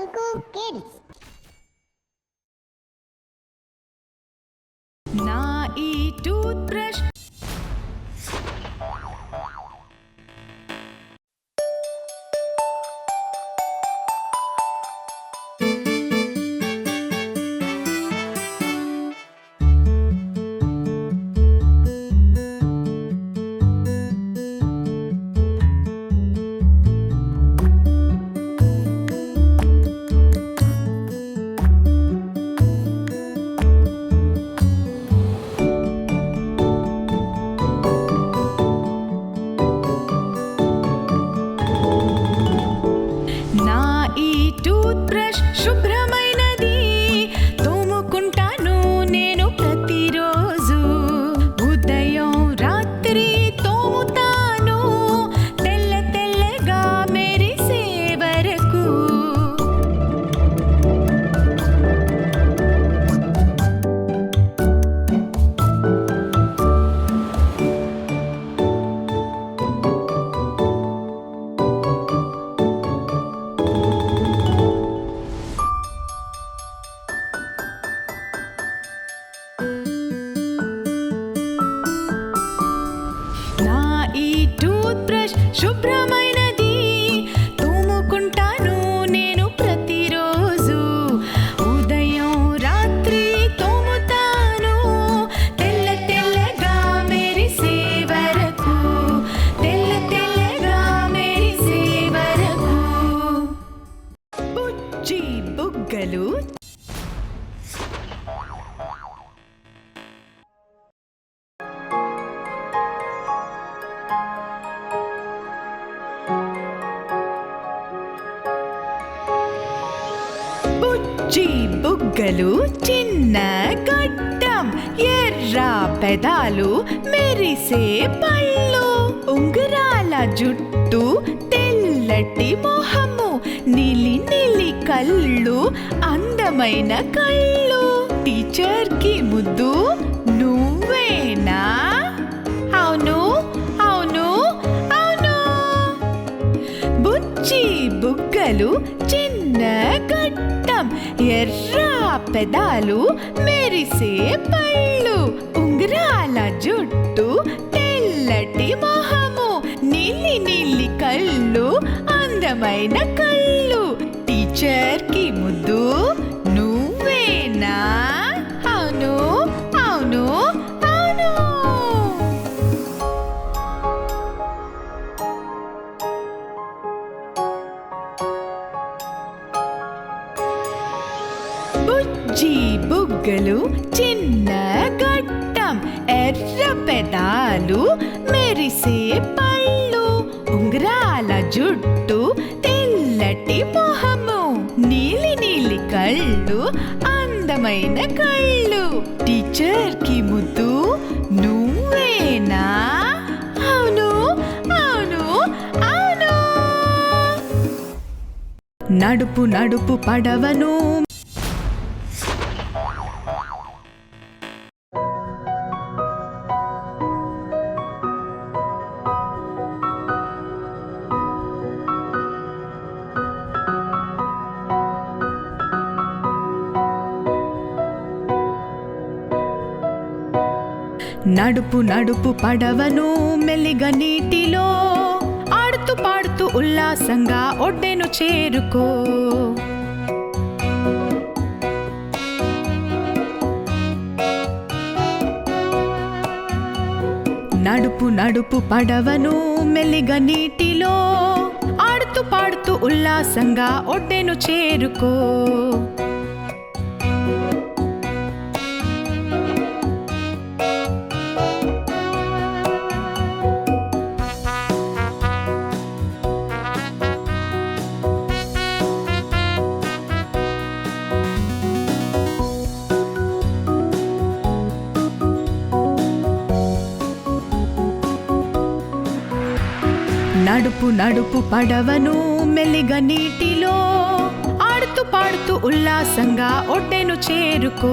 Uncle Na e toothbrush. శుభ్రమైనది. తోముకుంటాను నేను ప్రతిరోజు. ఉదయం రాత్రి తోముతాను. తెల్ల తెల్లగా మెరిసే వరకు. తెల్ల తెల్లగా మెరిసే వరకు. బుజ్జి బుగ్గలు బుజ్జి బుగ్గలు చిన్న గడ్డం ఎర్ర పెదాలు మెరిసే పళ్ళు. ఉంగరాల జుట్టు తెల్లటి మొహము నీలి నీలి కళ్ళు అందమైన కళ్ళు. టీచర్కి ముద్దు నువ్వేనా? అవును అవును అవును. బుజ్జి బుగ్గలు చిన్న గడ్డం ఎర్ర పెదాలు మెరిసే పళ్ళు. ఉంగరాల జుట్టు తెల్లటి మొహము. నీలి నీలి కళ్ళు అందమైన కళ్ళు. టీచర్కి ముద్దు. బుజ్జి బుగ్గలు చిన్న గడ్డం ఎర్ర పెదాలు మెరిసే పళ్ళు ఉంగరాల జుట్టు తెల్లటి మొహము నీలి నీలి కళ్ళు అందమైన కళ్ళు. టీచర్కి ముద్దు నువ్వేనా? అవును అవును. నడుపు నడుపు పడవను. నడుపు నడుపు పడవను మెల్లిగ నీటిలో. ఆడుతూ పాడుతూ ఉల్లాసంగా ఒడ్డెను చేరుకో. నడుపు నడుపు పడవను మెలిగ నీటిలో. ఆడుతూ పాడుతూ ఉల్లాసంగా ఒడ్డెను చేరుకో. నడుపు నడుపు పడవను మెలిగ నీటిలో. ఆడుతూ పాడుతూ ఉల్లాసంగా ఒడ్డెను చేరుకో.